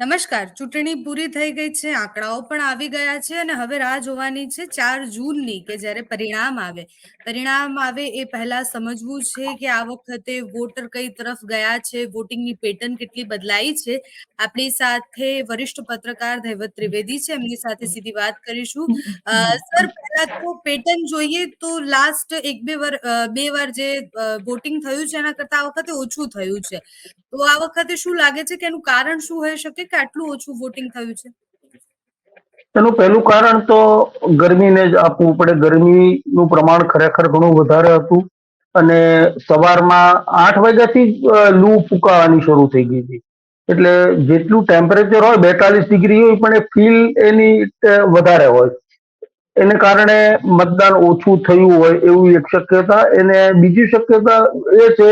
નમસ્કાર. ચૂંટણી પૂરી થઈ ગઈ છે, આંકડાઓ પણ આવી ગયા છે અને હવે રાહ જોવાની છે ચાર જૂનની કે જ્યારે પરિણામ આવે. પરિણામ આવે એ પહેલા સમજવું છે કે આ વખતે વોટર કઈ તરફ ગયા છે, વોટિંગની પેટર્ન કેટલી બદલાઈ છે. આપણી સાથે વરિષ્ઠ પત્રકાર ધૈવત ત્રિવેદી છે, એમની સાથે સીધી વાત કરીશું. સર, પહેલા તો પેટર્ન જોઈએ તો લાસ્ટ એક બે વાર બે વાર જે વોટિંગ થયું છે એના કરતા આ વખતે ઓછું થયું છે. તો આ વખતે શું લાગે છે કે એનું કારણ શું હોઈ શકે? કે આટલું ઓછું વોટિંગ થયું છે? એનું પહેલું કારણ તો ગરમીને જ આપવું પડે. ગરમીનું પ્રમાણ ખરેખર ઘણું વધારે હતું અને સવારમાં આઠ વાગ્યાથી લૂ ફૂંકાવાની શરૂ થઈ ગઈ હતી. એટલે જેટલું ટેમ્પરેચર હોય, બેતાલીસ ડિગ્રી હોય, પણ એ ફીલ એની વધારે હોય. એને કારણે મતદાન ઓછું થયું હોય એવું એક શક્યતા. એને બીજી શક્યતા એ છે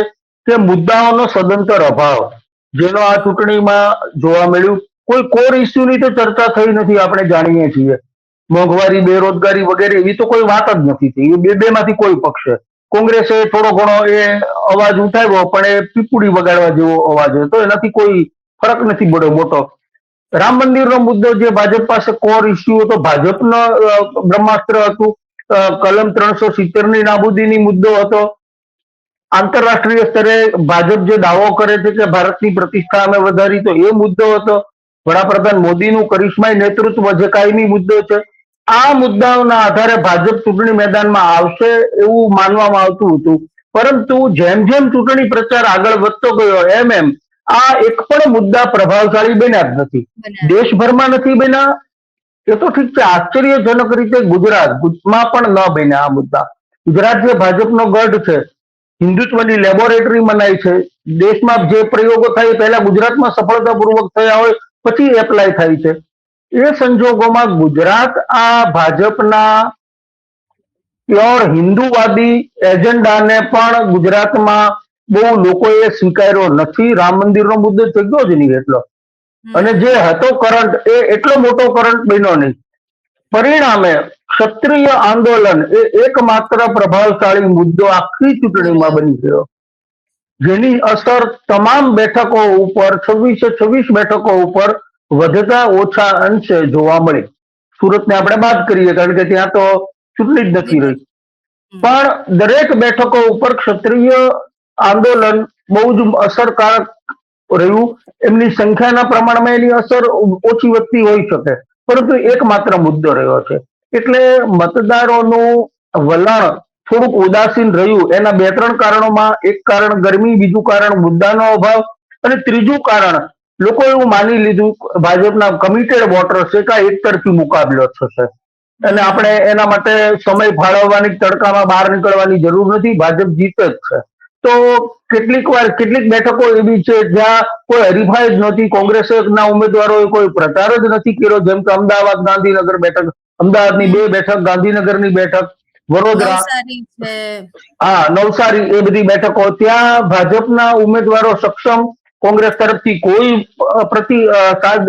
કે મુદ્દાઓનો સદંતર અભાવ. જેનો આ ચૂંટણીમાં જોવા મળ્યું, કોઈ કોર ઇસ્યુની તો ચર્ચા થઈ નથી, આપણે જાણીએ છીએ. મોંઘવારી, બેરોજગારી વગેરે એવી તો કોઈ વાત જ નથી થઈ. એ બે બે માંથી કોઈ પક્ષે કોંગ્રેસે થોડો ઘણો એ અવાજ ઉઠાવ્યો, પણ એ પીપુડી વગાડવા જેવો અવાજ હતો. એનાથી કોઈ ફરક નથી પડ્યો મોટો. રામ મંદિરનો મુદ્દો જે ભાજપ પાસે કોર ઇસ્યુ હતો, ભાજપનો બ્રહ્માસ્ત્ર હતું. કલમ ત્રણસો સિત્તેરની નાબૂદીની મુદ્દો હતો. આંતરરાષ્ટ્રીય સ્તરે ભાજપ જે દાવો કરે છે કે ભારતની પ્રતિષ્ઠા અમે વધારી તો એ મુદ્દો હતો. વડાપ્રધાન મોદીનું કરિશ્માય નેતૃત્વ જે કાયમી મુદ્દો છે આ મુદ્દાઓના આધારે ભાજપ ચૂંટણી મેદાનમાં આવશે એવું માનવામાં આવતું હતું. પરંતુ જેમ જેમ ચૂંટણી પ્રચાર આગળ વધતો ગયો એમ એમ આ એક પણ મુદ્દા પ્રભાવશાળી બન્યા જ નથી. દેશભરમાં નથી બન્યા. એ તો ઠીક છે આશ્ચર્યજનક રીતે ગુજરાત ગુજરાતમાં પણ ન બન્યા આ મુદ્દા. ગુજરાત જે ભાજપનો ગઢ છે હિન્દુત્વની લેબોરેટરી મનાય છે. દેશમાં જે પ્રયોગો થાય પહેલા ગુજરાતમાં સફળતાપૂર્વક થયા હોય પછી એપ્લાય થાય છે. એ સંજોગોમાં ગુજરાત આ ભાજપના પ્યોર હિન્દુવાદી એજન્ડાને પણ ગુજરાતમાં બહુ લોકોએ સ્વીકાર્યો નથી. રામ મંદિરનો મુદ્દો જગ્યો જ નહીં એટલો. અને જે હતો કરંટ એ એટલો મોટો કરંટ બન્યો નહીં. પરિણામે ક્ષત્રિય આંદોલન એ એકમાત્ર પ્રભાવશાળી મુદ્દો આખી ચૂંટણીમાં બની ગયો. જેની અસર તમામ બેઠકો ઉપર છવ્વીસે છવ્વીસ બેઠકો ઉપર વધતા ઓછા અંશે જોવા મળી. સુરતને આપણે બાદ કરીએ કારણ કે ત્યાં તો ચૂંટણી જ નથી રહી. પણ દરેક બેઠકો ઉપર ક્ષત્રિય આંદોલન બહુ જ અસરકારક રહ્યું. એમની સંખ્યાના પ્રમાણમાં એની અસર ઓછી વધતી હોઈ શકે. પરંતુ એકમાત્ર મુદ્દો રહ્યો છે. એટલે મતદારોનું વલણ થોડુંક ઉદાસીન રહ્યું. એના બે ત્રણ કારણોમાં, એક કારણ ગરમી, બીજું કારણ મુદ્દાનો અભાવ અને ત્રીજું કારણ લોકો એવું માની લીધું ભાજપના કમિટેડ વોટર્સ છે કે આ એકતરફી મુકાબલો થશે. અને આપણે એના માટે સમય ફાળવવાની તડકામાં બહાર નીકળવાની જરૂર નથી. ભાજપ જીતે જ છે. તો કેટલીક વાર કેટલીક બેઠકો એવી છે જ્યાં કોઈ હરીફાઈ જ નથી કોંગ્રેસના ઉમેદવારોએ કોઈ પ્રચાર જ નથી કર્યો. જેમ કે અમદાવાદ ગાંધીનગર બેઠક અમદાવાદની બે બેઠક ગાંધીનગરની બેઠક વડોદરા. હા નવસારી એ બધી બેઠકો. ત્યાં ભાજપના ઉમેદવારો સક્ષમ કોંગ્રેસ તરફથી કોઈ પ્રતિ અ,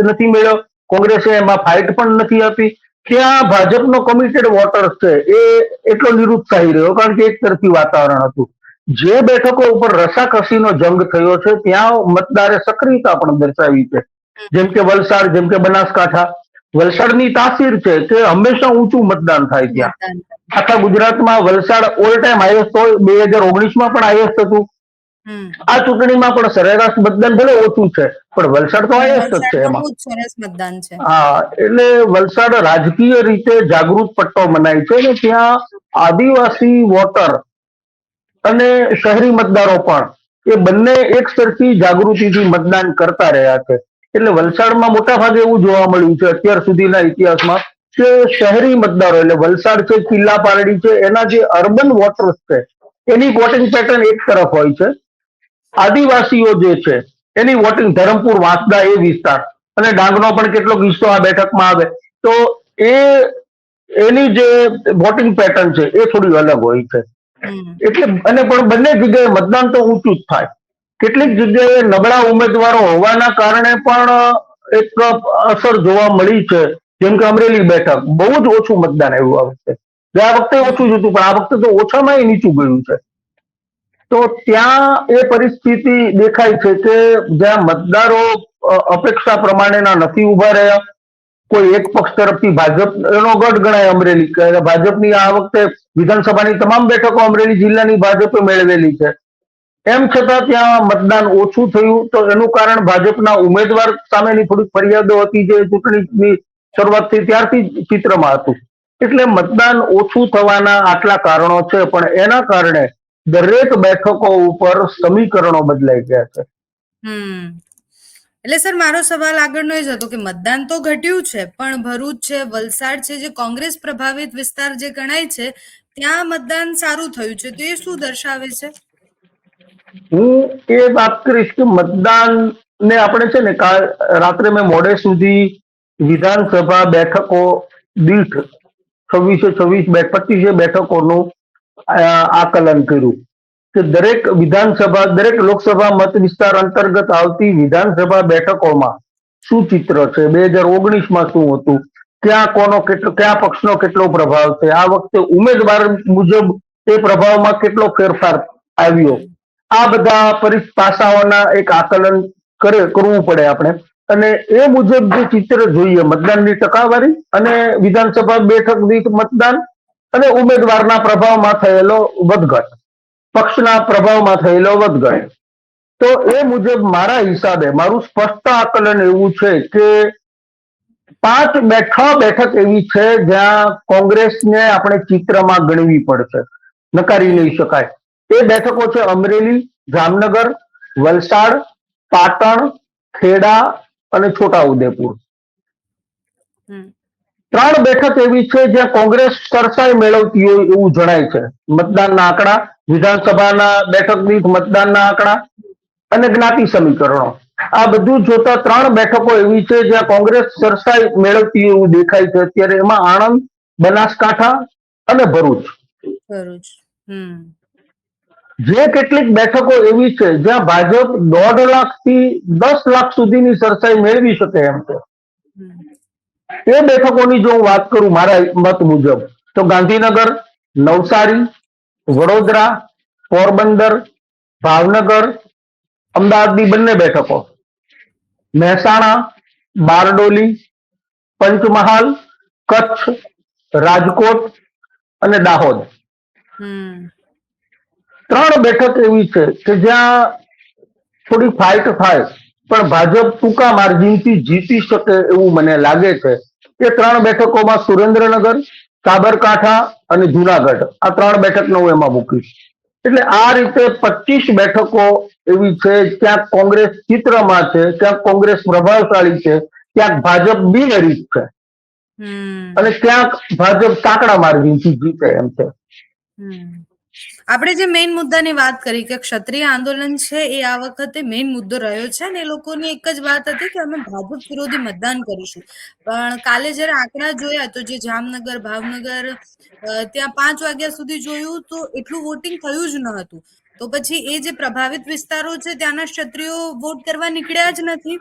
નથી મળ્યો કોંગ્રેસે એમાં ફાઇટ પણ નથી આપી. ત્યાં ભાજપનો કમિટેડ વોટર્સ છે એ એટલો નિરુત્સાહી રહ્યો કારણ કે એક તરફી વાતાવરણ હતું. જે બેઠકો ઉપર રસાકસીનો જંગ થયો છે ત્યાં મતદારે સક્રિયતા પણ દર્શાવી છે. જેમ કે વલસાડ જેમ કે બનાસકાંઠા. વલસાડની તાસીર છે કે હંમેશા ઊંચું મતદાન થાય ત્યાં. આખા ગુજરાતમાં વલસાડ ઓલ ટાઈમ હાઈએસ્ટ હોય બે હજાર ઓગણીસમાં પણ હાઈએસ્ટ હતું. આ ચૂંટણીમાં પણ સરેરાશ મતદાન ભલે ઓછું છે પણ વલસાડ તો હાઈએસ્ટ જ છે એમાં. સરસ મતદાન છે. હા એટલે વલસાડ રાજકીય રીતે જાગૃત પટ્ટો મનાય છે અને ત્યાં આદિવાસી વોટર અને શહેરી મતદારો પણ એ બંને એક સરખી જાગૃતિથી મતદાન કરતા રહ્યા છે. એટલે વલસાડમાં મોટા ભાગે એવું જોવા મળ્યું છે અત્યાર સુધીના ઇતિહાસમાં કે શહેરી મતદારો એટલે વલસાડ છે કિલ્લા પારડી છે એના જે અર્બન વોટર્સ છે એની વોટિંગ પેટર્ન એક તરફ હોય છે. આદિવાસીઓ જે છે એની વોટિંગ ધરમપુર વાંસદા એ વિસ્તાર. અને ડાંગનો પણ કેટલોક હિસ્સો આ બેઠકમાં આવે. તો એ એની જે વોટિંગ પેટર્ન છે એ થોડી અલગ હોય છે. એટલે અને પણ બંને જગ્યાએ મતદાન તો ઊંચું જ થાય. કેટલીક જગ્યાએ નબળા ઉમેદવારો હોવાના કારણે પણ એક અસર જોવા મળી છે. જેમ કે અમરેલી બેઠક, બહુ જ ઓછું મતદાન આવ્યું આ વખતે. ગયા વખતે ઓછું જ હતું, પણ આ વખતે તો ઓછામાં નીચું ગયું છે. તો ત્યાં એ પરિસ્થિતિ દેખાય છે કે જ્યાં મતદારો અપેક્ષા પ્રમાણેના નથી ઊભા રહ્યા. કોઈ એક પક્ષ તરફથી ભાજપ એનો ગઢ ગણાય અમરેલી, કે ભાજપની આ વખતે વિધાનસભાની તમામ બેઠકો અમરેલી જિલ્લાની ભાજપે મેળવેલી છે. એમ છતાં ત્યાં મતદાન ઓછું થયું. તો એનું કારણ ભાજપના ઉમેદવાર સામેની થોડીક ફરિયાદો હતી જે ચૂંટણીની શરૂઆત થઈ ત્યારથી ચિત્રમાં હતું. એટલે મતદાન ઓછું થવાના આટલા કારણો છે, પણ એના કારણે દરેક બેઠકો ઉપર સમીકરણો બદલાઈ ગયા છે. એટલે સર, મારો સવાલ આગળનો એ જ હતો કે મતદાન તો ઘટ્યું છે, પણ ભરૂચ છે, વલસાડ છે, જે કોંગ્રેસ પ્રભાવિત વિસ્તાર જે ગણાય છે, ત્યાં મતદાન સારું થયું છે. તો એ શું દર્શાવે છે? હું એ વાત કરીશ કે મતદાન ને આપણે છે ને રાત્રે મેં મોડે સુધી વિધાનસભા બેઠકો દીઠ છવ્વીસો છવ્વીસ પચીસે બેઠકોનું આકલન કર્યું કે દરેક વિધાનસભા, દરેક લોકસભા મત વિસ્તાર અંતર્ગત આવતી વિધાનસભા બેઠકોમાં શું ચિત્ર છે? બે હજાર ઓગણીસમાં શું હતું? ક્યાં કોનો કેટલો, કયા પક્ષનો કેટલો પ્રભાવ છે? આ વખતે ઉમેદવાર મુજબ તે પ્રભાવમાં કેટલો ફેરફાર આવ્યો? આ બધા પાસાઓના એક આકલન કરે, કરવું પડે આપણે. અને એ મુજબ જે ચિત્ર જોઈએ, મતદાનની ટકાવારી અને વિધાનસભા બેઠક દીઠ મતદાન અને ઉમેદવારના પ્રભાવમાં થયેલો વધઘટ, પક્ષના પ્રભાવમાં થયેલો વધઘટ. તો એ મુજબ મારા હિસાબે, મારું સ્પષ્ટ આકલન એવું છે કે પાંચ બેઠ બેઠક એવી છે જ્યાં કોંગ્રેસને આપણે ચિત્રમાં ગણવી પડશે. નકારી નહીં શકાય. એ બેઠકો છે અમરેલી જામનગર વલસાડ પાટણ ખેડા અને છોટાઉદેપુર. હમ. ત્રણ બેઠક એવી છે જ્યાં કોંગ્રેસ સરસાઈ મેળવતી હોય એવું જણાય છે. મતદાનના આંકડા વિધાનસભાના બેઠક દીઠ મતદાનના આંકડા અને જ્ઞાતિ સમીકરણો. આ બધું જોતા ત્રણ બેઠકો એવી છે જ્યાં કોંગ્રેસ સરસાઈ મેળવતી એવું દેખાય છે. અત્યારે એમાં આણંદ બનાસકાંઠા અને ભરૂચ. ભરૂચ. હમ. જે કેટલીક બેઠકો એવી છે જ્યાં ભાજપ દોઢ લાખથી દસ લાખ સુધીની સરસાઈ મેળવી શકે એમ છે. એ બેઠકોની જો હું વાત કરું મારા મત મુજબ તો ગાંધીનગર નવસારી વડોદરા પોરબંદર ભાવનગર અમદાવાદની બંને બેઠકો. મહેસાણા બારડોલી પંચમહાલ કચ્છ રાજકોટ અને દાહોદ. ત્રણ બેઠક એવી છે કે જ્યાં થોડી ફાઇટ થાય પણ ભાજપ ટૂંકા માર્જિનથી જીતી શકે એવું મને લાગે છે. એ ત્રણ બેઠકોમાં સુરેન્દ્રનગર સાબરકાંઠા અને જુનાગઢ આ ત્રણ બેઠકનો હું એમાં મૂકીશ. એટલે આ રીતે પચીસ બેઠકો એવી છે ક્યાંક કોંગ્રેસ ચિત્રમાં છે ક્યાંક કોંગ્રેસ પ્રભાવશાળી છે ક્યાંક ભાજપ બિનહરીફ છે. અને ક્યાંક ભાજપ કાકડા માર્જિનથી જીતે એમ છે. આપણે જે મેઇન મુદ્દાની વાત કરી કે ક્ષત્રિય આંદોલન છે, એ આ વખતે મેઇન મુદ્દો રહ્યો છે અને એ લોકોની એક જ વાત હતી કે અમે ભાજપ વિરોધી મતદાન કરીશું. પણ કાલે જ્યારે આંકડા જોયા તો જે જામનગર, ભાવનગર ત્યાં પાંચ વાગ્યા સુધી જોયું તો એટલું વોટિંગ થયું જ ન હતું. તો પછી એ જે પ્રભાવિત વિસ્તારો છે, ત્યાંના ક્ષત્રિયો વોટ કરવા નીકળ્યા જ નથી.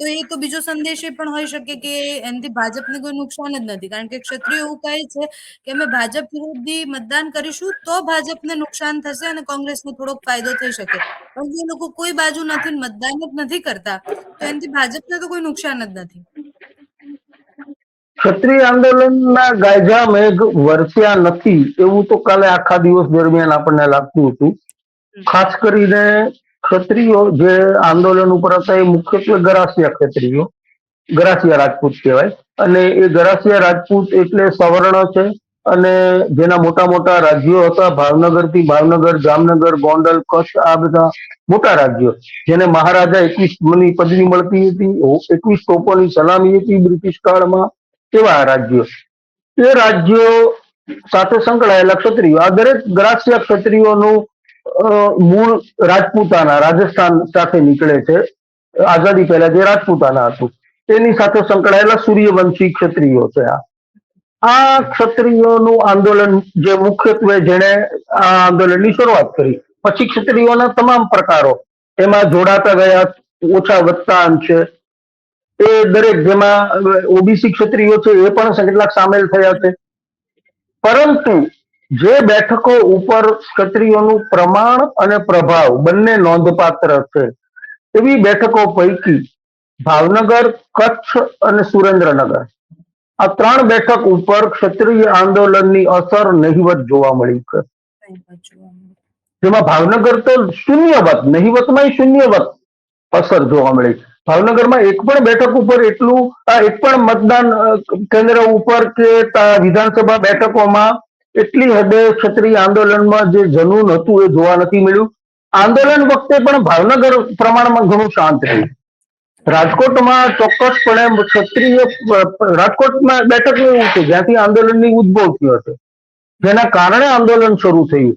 તો એ તો બીજો સંદેશ એ પણ હોઈ શકે કે એનાથી ભાજપને કોઈ નુકસાન જ નથી. કારણ કે ક્ષત્રિય એવું કહે છે કે અમે ભાજપ વિરોધી મતદાન કરીશું તો ભાજપને નુકસાન થશે અને કોંગ્રેસને થોડોક ફાયદો થઈ શકે. પણ જે લોકો કોઈ બાજુ નથી મતદાન જ નથી કરતા તો એનાથી ભાજપને તો કોઈ નુકસાન જ નથી. ક્ષત્રિય આંદોલનના ગાજા મેઘ વરસ્યા નથી. એવું તો કાલે આખા દિવસ દરમિયાન આપણને લાગતું હતું. ખાસ કરીને ક્ષત્રિયો જે આંદોલન ઉપર હતા એ મુખ્યત્વે ગરાસિયા ક્ષત્રિયો, ગરાસિયા રાજપૂત કહેવાય. અને એ ગરાસિયા રાજપૂત એટલે સવર્ણ છે અને જેના મોટા મોટા રાજ્યો હતા, ભાવનગરથી ભાવનગર, જામનગર, ગોંડલ, કચ્છ, આ બધા મોટા રાજ્યો. જેને મહારાજા એકવીસની પદવી મળતી હતી એકવીસ તોપોની સલામી હતી બ્રિટિશ કાળમાં, એવા રાજ્યો. એ રાજ્યો સાથે સંકળાયેલા ક્ષત્રિયો. આ દરેક ગ્રાસ્ય ક્ષત્રિયોનું મૂળ રાજપૂતાના રાજસ્થાન સાથે નીકળે છે. આઝાદી પહેલા જે રાજપૂતાના હતું, તેની સાથે સંકળાયેલા સૂર્યવંશી ક્ષત્રિયો છે આ. આ ક્ષત્રિયોનું આંદોલન જે મુખ્યત્વે જેણે આ આંદોલનની શરૂઆત કરી, પછી ક્ષત્રિયોના તમામ પ્રકારો, એમાં જોડાતા ગયા, ઓછા વધતા અંશે એ દરેક જેમાં ઓબીસી ક્ષત્રિયો છે એ પણ કેટલાક સામેલ થયા છે. પરંતુ જે બેઠકો ઉપર ક્ષત્રિયોનું પ્રમાણ અને પ્રભાવ બંને નોંધપાત્ર છે. એવી બેઠકો પૈકી ભાવનગર, કચ્છ અને સુરેન્દ્રનગર. આ ત્રણ બેઠક ઉપર ક્ષત્રિય આંદોલનની અસર નહિવત જોવા મળી છે. જેમાં ભાવનગર તો શૂન્યવત નહિવતમાં શૂન્યવત અસર જોવા મળી. ભાવનગરમાં એક પણ બેઠક ઉપર એટલું એક પણ મતદાન કેન્દ્ર ઉપર કે વિધાનસભા બેઠકોમાં એટલી હદે ક્ષત્રિય આંદોલનમાં જે જનૂન હતું એ જોવા નથી મળ્યું. આંદોલન વખતે પણ ભાવનગર પ્રમાણમાં ઘણું શાંત રહ્યું. રાજકોટમાં ચોક્કસપણે ક્ષત્રિય, રાજકોટમાં બેઠક એવું છે, જ્યાંથી આંદોલનની ઉદ્ભવ થયો હતો. જેના કારણે આંદોલન શરૂ થયું.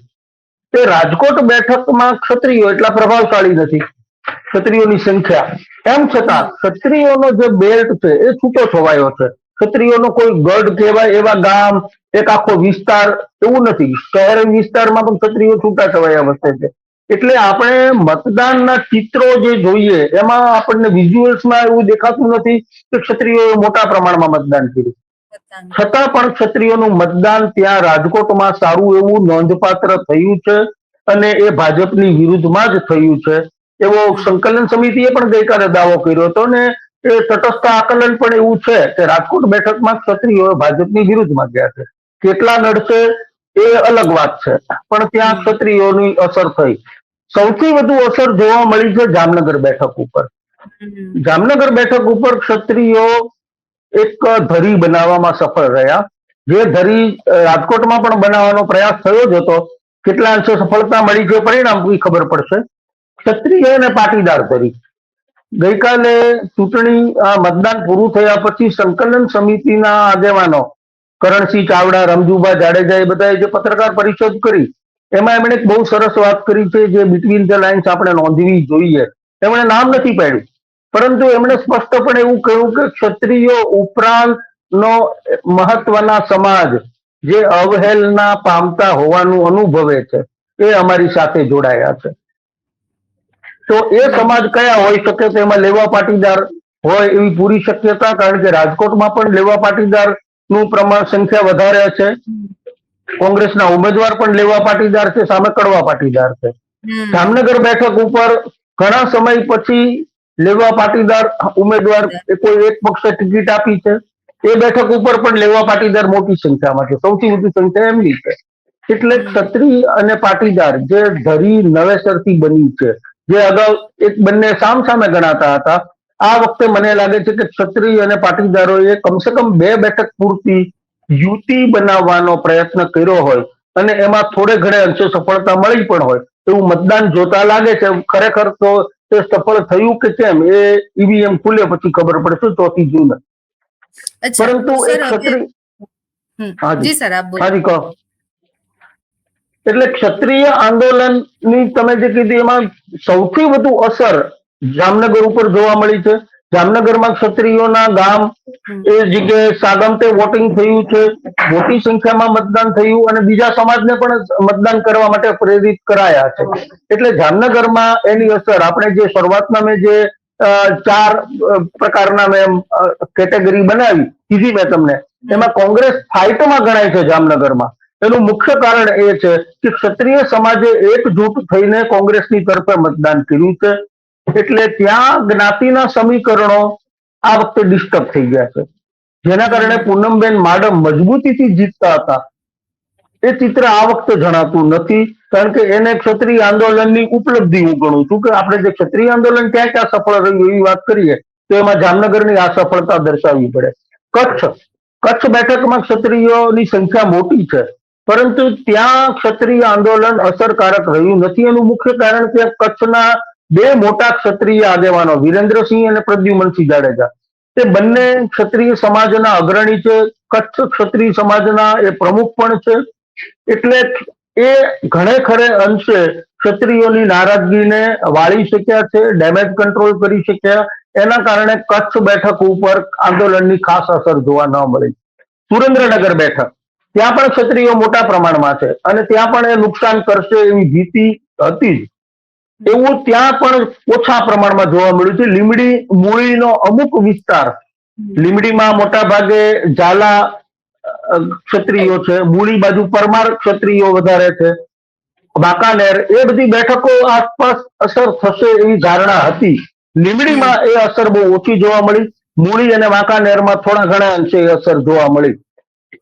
તે રાજકોટ બેઠકમાં ક્ષત્રિયો એટલા પ્રભાવશાળી નથી. ક્ષત્રિયોની સંખ્યા. એમ છતાં ક્ષત્રિયોનો જે બેલ્ટ છે એ છૂટો છવાયો છે. ક્ષત્રિયોનો કોઈ ગઢ કહેવાય એવા ગામ એક આખો વિસ્તાર એવું નથી. શહેરી વિસ્તારમાં પણ ક્ષત્રિયો છૂટા છવાયા વસે છે એટલે આપણે મતદાનના ચિત્રો જે જોઈએ એમાં આપણને વિઝ્યુઅલ્સમાં એવું દેખાતું નથી કે ક્ષત્રિયોએ મોટા પ્રમાણમાં મતદાન કર્યું. છતાં પણ ક્ષત્રિયોનું મતદાન ત્યાં રાજકોટમાં સારું એવું નોંધપાત્ર થયું છે અને એ ભાજપની વિરુદ્ધમાં જ થયું છે. એવો સંકલન સમિતિએ પણ ગઈકાલે દાવો કર્યો હતો ને એ તટસ્થ આકલન પણ એવું છે કે રાજકોટ બેઠકમાં ક્ષત્રિયો ભાજપની વિરુદ્ધમાં ગયા છે. કેટલા નડશે એ અલગ વાત છે. પણ ત્યાં ક્ષત્રિયોની અસર થઈ. સૌથી વધુ અસર જોવા મળી છે જામનગર બેઠક ઉપર. જામનગર બેઠક ઉપર ક્ષત્રિયો એક ધરી બનાવવામાં સફળ રહ્યા. જે ધરી રાજકોટમાં પણ બનાવવાનો પ્રયાસ થયો જ હતો. કેટલા અંશે સફળતા મળી છે પરિણામ ખબર પડશે. ક્ષત્રિય અને પાટીદાર ધરી ગઈકાલે ચૂંટણી મતદાન પૂરું થયા પછી સંકલન સમિતિના આગેવાનો કરણસિંહ ચાવડા, રમજુભા જાડેજા એ બધાએ જે પત્રકાર પરિષદ કરી, એમાં એમણે એક બહુ સરસ વાત કરી છે જે બિટવીન ધ લાઇન્સ આપણે નોંધવી જોઈએ. એમણે નામ નથી પાડ્યું, પરંતુ એમણે સ્પષ્ટપણે એવું કહ્યું કે ક્ષત્રિયો ઉપરાંતનો મહત્વના સમાજ જે અવહેલના પામતા હોવાનું અનુભવે છે, એ અમારી સાથે જોડાયા છે. તો એ સમાજ કયા હોઈ શકે તો એમાં લેવા પાટીદાર હોય એવી પૂરી શક્યતા કારણ કે રાજકોટમાં પણ લેવા પાટીદારનું પ્રમાણ સંખ્યા વધારે છે. કોંગ્રેસના ઉમેદવાર પણ લેવા પાટીદાર છે સામે કડવા પાટીદાર છે. જામનગર બેઠક ઉપર ઘણા સમય પછી લેવા પાટીદાર ઉમેદવાર એ કોઈ એક પક્ષે ટિકિટ આપી છે. એ બેઠક ઉપર પણ લેવા પાટીદાર મોટી સંખ્યામાં છે. સૌથી વધુ સંખ્યા એમની છે. એટલે ક્ષત્રિય અને પાટીદાર જે ધરી નવેસરથી બની છે જે અગાઉ એક બંને સામ સામે ગણાતા હતા. આ વખતે મને લાગે છે કે ક્ષત્રિય અને પાટીદારોએ કમસે કમ બે બેઠક પૂરતી યુતિ બનાવવાનો પ્રયત્ન કર્યો હોય અને એમાં થોડે ઘણે અંશે સફળતા મળી પણ હોય એવું મતદાન જોતા લાગે છે. ખરેખર તો તે સફળ થયું કે કેમ એ ઈવીએમ ખુલે પછી ખબર પડશે ચોથી જૂન. પરંતુ એક ક્ષત્રિય હાજી. સર આપ હાજી કહો. એટલે ક્ષત્રિય આંદોલનની તમે જે કીધી એમાં સૌથી વધુ અસર જામનગર ઉપર જોવા મળી છે. જામનગરમાં ક્ષત્રિયોના ગામ. એ જગ્યાએ સાગમતે વોટિંગ થયું છે. મોટી સંખ્યામાં મતદાન થયું અને બીજા સમાજને પણ મતદાન કરવા માટે પ્રેરિત કરાયા છે. એટલે જામનગરમાં એની અસર આપણે જે શરૂઆતમાં મેં જે ચાર પ્રકારના મેં કેટેગરી બનાવી, કીધી મેં તમને. એમાં કોંગ્રેસ ફાઇટમાં ગણાય છે જામનગરમાં. એનું મુખ્ય કારણ એ છે કે ક્ષત્રિય સમાજે એકજૂટ થઈને કોંગ્રેસની તરફે મતદાન કર્યું છે. એટલે ત્યાં જ્ઞાતિના સમીકરણો આ વખતે ડિસ્ટર્બ થઈ ગયા છે. જેના કારણે પૂનમબેન માડમ મજબૂતીથી જીતતા હતા. એ ચિત્ર આ વખતે જણાતું નથી, કારણ કે એને ક્ષત્રિય આંદોલનની ઉપલબ્ધિ હું ગણું છું કે આપણે જે ક્ષત્રિય આંદોલન ક્યાં ક્યાં સફળ રહ્યું એવી વાત કરીએ, તો એમાં જામનગરની આ સફળતા દર્શાવવી પડે. કચ્છ. કચ્છ બેઠકમાં ક્ષત્રિયોની સંખ્યા મોટી છે. પરંતુ ત્યાં ક્ષત્રિય આંદોલન અસરકારક રહ્યું નથી. એનું મુખ્ય કારણ કે કચ્છના બે મોટા ક્ષત્રિય આગેવાનો, વિરેન્દ્રસિંહ અને પ્રદ્યુમનસિંહ જાડેજા. તે બંને ક્ષત્રિય સમાજના અગ્રણી છે. કચ્છ ક્ષત્રિય સમાજના એ પ્રમુખ પણ છે. એટલે એ ઘણે ખરે અંશે ક્ષત્રિયોની નારાજગીને વાળી શક્યા છે ડેમેજ કંટ્રોલ કરી શક્યા. એના કારણે કચ્છ બેઠક ઉપર આંદોલનની ખાસ અસર જોવા ન મળી. સુરેન્દ્રનગર બેઠક. ત્યાં પણ ક્ષત્રિયો મોટા પ્રમાણમાં છે અને ત્યાં પણ એ નુકસાન કરશે એવી ભીતિ હતી જ. એવું ત્યાં પણ ઓછા પ્રમાણમાં જોવા મળ્યું છે. લીમડી મૂળીનો અમુક વિસ્તાર લીમડીમાં મોટા ભાગે ઝાલા ક્ષત્રિયો છે. મૂળી બાજુ પરમાર ક્ષત્રિયો વધારે છે. વાંકાનેર એ બધી બેઠકો આસપાસ અસર થશે એવી ધારણા હતી. લીમડીમાં એ અસર બહુ ઓછી જોવા મળી. મૂળી અને વાંકાનેરમાં થોડા ઘણા અંશે એ અસર જોવા મળી.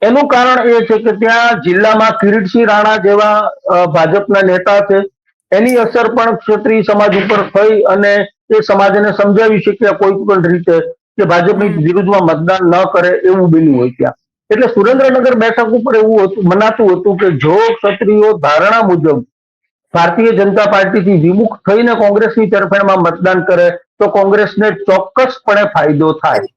એનું કારણ એ છે કે ત્યાં જિલ્લામાં કિરીટસિંહ રાણા જેવા ભાજપના નેતા છે. એની અસર પણ ક્ષત્રિય સમાજ ઉપર થઈ અને એ સમાજને સમજાવી શક્યા કોઈ પણ રીતે કે ભાજપની વિરુદ્ધમાં મતદાન ન કરે એવું બન્યું હોય ત્યાં. એટલે સુરેન્દ્રનગર બેઠક ઉપર એવું હતું મનાતું હતું કે જો ક્ષત્રિયો ધારણા મુજબ ભારતીય જનતા પાર્ટીથી વિમુખ થઈને કોંગ્રેસની તરફેણમાં મતદાન કરે તો કોંગ્રેસને ચોક્કસપણે ફાયદો થાય.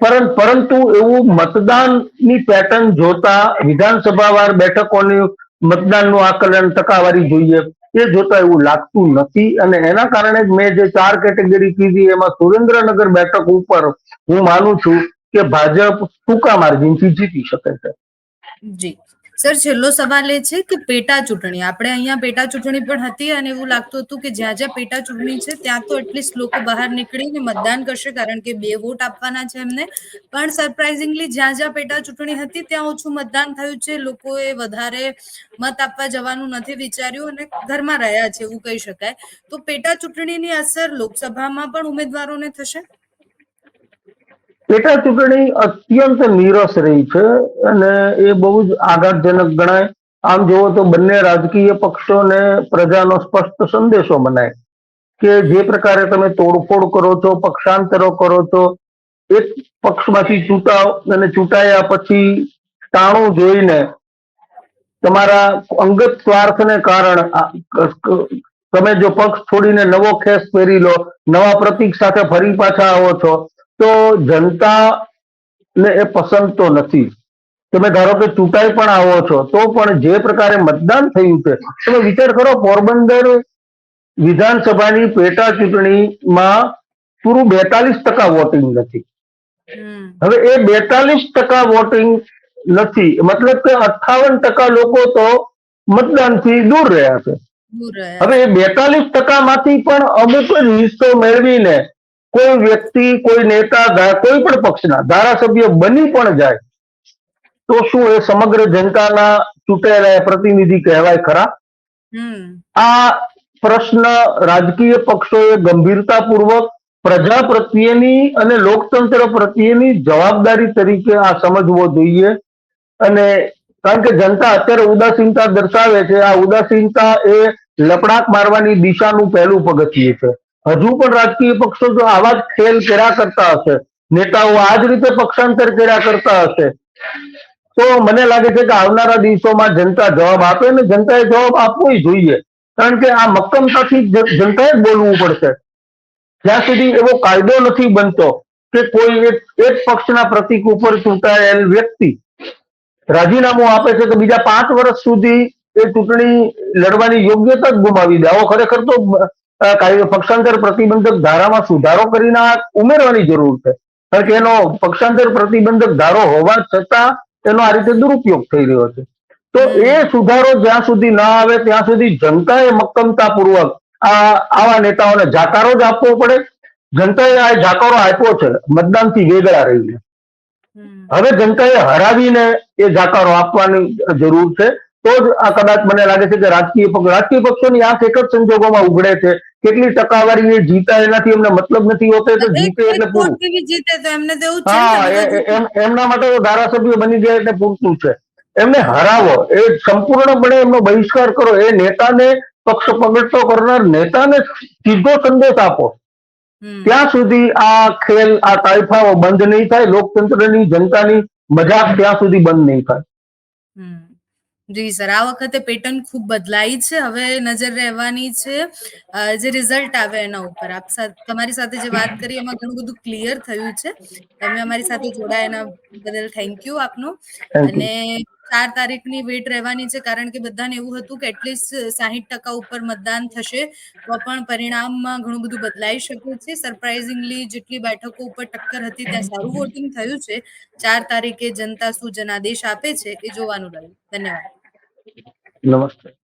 પરંતુ એવું મતદાનની પેટર્ન જોતા વિધાનસભાવાર બેઠકોની મતદાનનું આકલન ટકાવારી જોઈએ. એ જોતા એવું લાગતું નથી અને એના કારણે જ મેં જે ચાર કેટેગરી કીધી, એમાં સુરેન્દ્રનગર બેઠક ઉપર હું માનું છું કે ભાજપ ટૂંકા માર્જિનથી જીતી શકે છે. જી. સર, છેલ્લો સવાલ એ છે કે પેટા ચૂંટણી. આપણે અહીંયા પેટા ચૂંટણી પણ હતી અને એવું લાગતું હતું કે જ્યાં જ્યાં પેટા ચૂંટણી છે, ત્યાં તો એટલીસ્ટ લોકો બહાર નીકળીને મતદાન કરશે, કારણ કે બે વોટ આપવાના છે એમને. પણ સરપ્રાઇઝિંગલી જ્યાં જ્યાં પેટા ચૂંટણી હતી, ત્યાં ઓછું મતદાન થયું છે. લોકોએ વધારે મત આપવા જવાનું નથી વિચાર્યું અને ઘરમાં રહ્યા છે, એવું કહી શકાય. તો પેટા ચૂંટણીની અસર લોકસભામાં પણ ઉમેદવારોને થશે? પેટા ચૂંટણી અત્યંત નીરસ રહી છે અને એ બહુ જ આઘાતજનક ગણાય. આમ જોવો તો બંને રાજકીય પક્ષોને પ્રજાનો સ્પષ્ટ સંદેશો મનાય કે જે પ્રકારે તમે તોડફોડ કરો છો, પક્ષાંતરો કરો છો, એક પક્ષમાંથી ચૂંટાવ અને ચૂંટાયા પછી ટાણું જોઈને તમારા અંગત સ્વાર્થને કારણ તમે જો પક્ષ છોડીને નવો ખેસ પહેરી લો, નવા પ્રતીક સાથે ફરી પાછા આવો છો તો જનતાને એ પસંદ તો નથી. તમે ધારો કે ચૂંટાઈ પણ આવો છો તો પણ જે પ્રકારે મતદાન થયું છે તમે વિચાર કરો પોરબંદર વિધાનસભાની પેટા ચૂંટણીમાં પૂરું બેતાલીસ ટકા વોટિંગ નથી. હવે એ બેતાલીસ ટકા વોટિંગ નથી મતલબ કે અઠ્ઠાવન ટકા લોકો તો મતદાનથી દૂર રહ્યા છે. હવે એ બેતાલીસ ટકા માંથી પણ અમુક જ હિસ્સો મેળવીને કોઈ વ્યક્તિ કોઈ નેતા કોઈ પણ પક્ષના ધારાસભ્ય બની પણ જાય તો શું એ સમગ્ર જનતાના ચૂંટાયેલા પ્રતિનિધિ કહેવાય ખરા? આ પ્રશ્ન રાજકીય પક્ષોએ ગંભીરતાપૂર્વક પ્રજા પ્રત્યેની અને લોકતંત્ર પ્રત્યેની જવાબદારી તરીકે આ સમજવો જોઈએ. અને કારણ કે જનતા અત્યારે ઉદાસીનતા દર્શાવે છે આ ઉદાસીનતા એ લપડાક મારવાની દિશાનું પહેલું પગથિયું છે. હજુ પણ રાજકીય પક્ષો જો આવા જ ખેલ કર્યા કરતા હશે, નેતાઓ આ જ રીતે પક્ષાંતર કર્યા કરતા હશે, તો મને લાગે છે કે આવનારા દિવસોમાં જનતા જવાબ આપે ને જનતાએ જવાબ આપવો જોઈએ. કારણ કે આ મક્કમતાથી જનતાએ બોલવું પડશે. જ્યાં સુધી એવો કાયદો નથી બનતો કે કોઈ એક એક પક્ષના પ્રતિક ઉપર ચૂંટાયેલ વ્યક્તિ રાજીનામું આપે છે તો બીજા પાંચ વર્ષ સુધી એ ચૂંટણી લડવાની યોગ્યતા જ ગુમાવી દે. આવો ખરેખર તો પક્ષાંતર પ્રતિબંધક ધારામાં સુધારો કરીને ઉમેરવાની જરૂર છે. કારણ કે એનો પક્ષાંતર પ્રતિબંધક ધારો હોવા છતાં એનો આ રીતે દુરુપયોગ થઈ રહ્યો છે. તો એ સુધારો જ્યાં સુધી ના આવે ત્યાં સુધી જનતાએ મક્કમતાપૂર્વક આ આવા નેતાઓને જાકારો જ આપવો પડે. જનતાએ આ જાકારો આપ્યો છે મતદાનથી વેગળા રહીને. હવે જનતાએ હરાવીને એ જાકારો આપવાની જરૂર છે. તો જ આ કદાચ મને લાગે છે કે રાજકીય પક્ષ રાજકીય પક્ષોની આંખ એક જ સંજોગોમાં ઉઘડે છે. કેટલી ટકાવારી એ જીતા એનાથી એમને મતલબ નથી હોતો એ તો જીતે એટલે પૂરું. હા એમના માટે તો ધારાસભ્ય બની ગયા એટલે પૂરતું છે. એમને હરાવો. એ સંપૂર્ણપણે એમનો બહિષ્કાર કરો. એ નેતાને પક્ષ પગડતો કરનાર નેતાને સીધો સંદેશ આપો. ત્યાં સુધી આ ખેલ આ તાઇફાઓ બંધ નહીં થાય. લોકતંત્રની જનતાની મજાક ત્યાં સુધી બંધ નહીં થાય. જી સર આ વખતે પેટર્ન ખૂબ બદલાઈ છે. હવે નજર રહેવાની છે જે રિઝલ્ટ આવે એના ઉપર. આપ તમારી સાથે જે વાત કરી એમાં ઘણું બધું ક્લિયર થયું છે. તમે અમારી સાથે જોડાયા એના બદલ થેન્ક યુ આપનો. અને ચાર તારીખની વેટ રહેવાની છે કારણ કે બધાને એવું હતું કે એટલીસ્ટ સાહીઠ ટકા ઉપર મતદાન થશે તો પણ પરિણામમાં ઘણું બધું બદલાઈ શકે છે. સરપ્રાઇઝિંગલી જેટલી બેઠકો ઉપર ટક્કર હતી ત્યાં સારું વોટિંગ થયું છે. ચાર તારીખે જનતા શું જનાદેશ આપે છે એ જોવાનું રહ્યું. ધન્યવાદ. નમસ્તે.